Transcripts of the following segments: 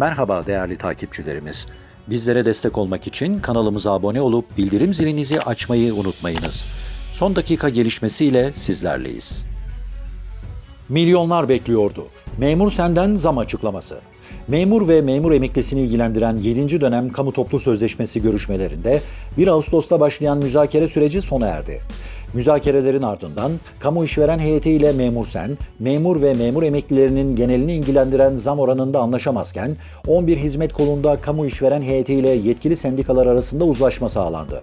Merhaba değerli takipçilerimiz. Bizlere destek olmak için kanalımıza abone olup bildirim zilinizi açmayı unutmayınız. Son dakika gelişmesiyle sizlerleyiz. Milyonlar bekliyordu. Memur senden zam açıklaması. Memur ve memur emeklisini ilgilendiren 7. dönem kamu toplu sözleşmesi görüşmelerinde 1 Ağustos'ta başlayan müzakere süreci sona erdi. Müzakerelerin ardından kamu işveren heyetiyle memur sen, memur ve memur emeklilerinin genelini ilgilendiren zam oranında anlaşamazken 11 hizmet kolunda kamu işveren heyetiyle yetkili sendikalar arasında uzlaşma sağlandı.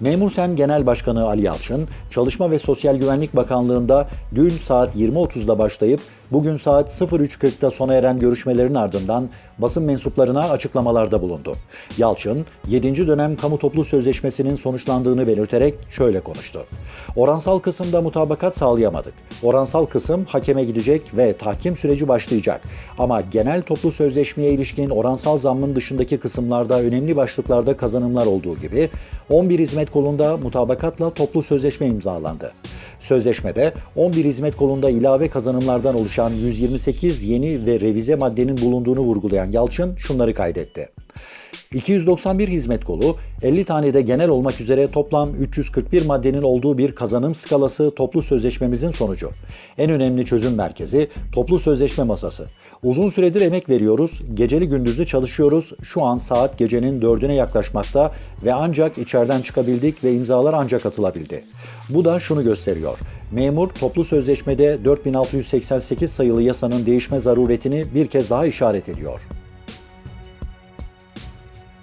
Memur Sen Genel Başkanı Ali Yalçın, Çalışma ve Sosyal Güvenlik Bakanlığı'nda dün saat 20.30'da başlayıp bugün saat 03.40'da sona eren görüşmelerin ardından basın mensuplarına açıklamalarda bulundu. Yalçın, 7. dönem kamu toplu sözleşmesinin sonuçlandığını belirterek şöyle konuştu. Oransal kısımda mutabakat sağlayamadık. Oransal kısım hakeme gidecek ve tahkim süreci başlayacak. Ama genel toplu sözleşmeye ilişkin oransal zammın dışındaki kısımlarda önemli başlıklarda kazanımlar olduğu gibi 11 hizmet kolunda mutabakatla toplu sözleşme imzalandı. Sözleşmede 11 hizmet kolunda ilave kazanımlardan oluşan 128 yeni ve revize maddenin bulunduğunu vurgulayan Yalçın şunları kaydetti. 291 hizmet kolu, 50 tane de genel olmak üzere toplam 341 maddenin olduğu bir kazanım skalası toplu sözleşmemizin sonucu. En önemli çözüm merkezi toplu sözleşme masası. Uzun süredir emek veriyoruz, geceli gündüzlü çalışıyoruz. Şu an saat gecenin dördüne yaklaşmakta ve ancak içeriden çıkabildik ve imzalar ancak atılabildi. Bu da şunu gösteriyor. Memur toplu sözleşmede 4688 sayılı yasanın değişme zaruretini bir kez daha işaret ediyor.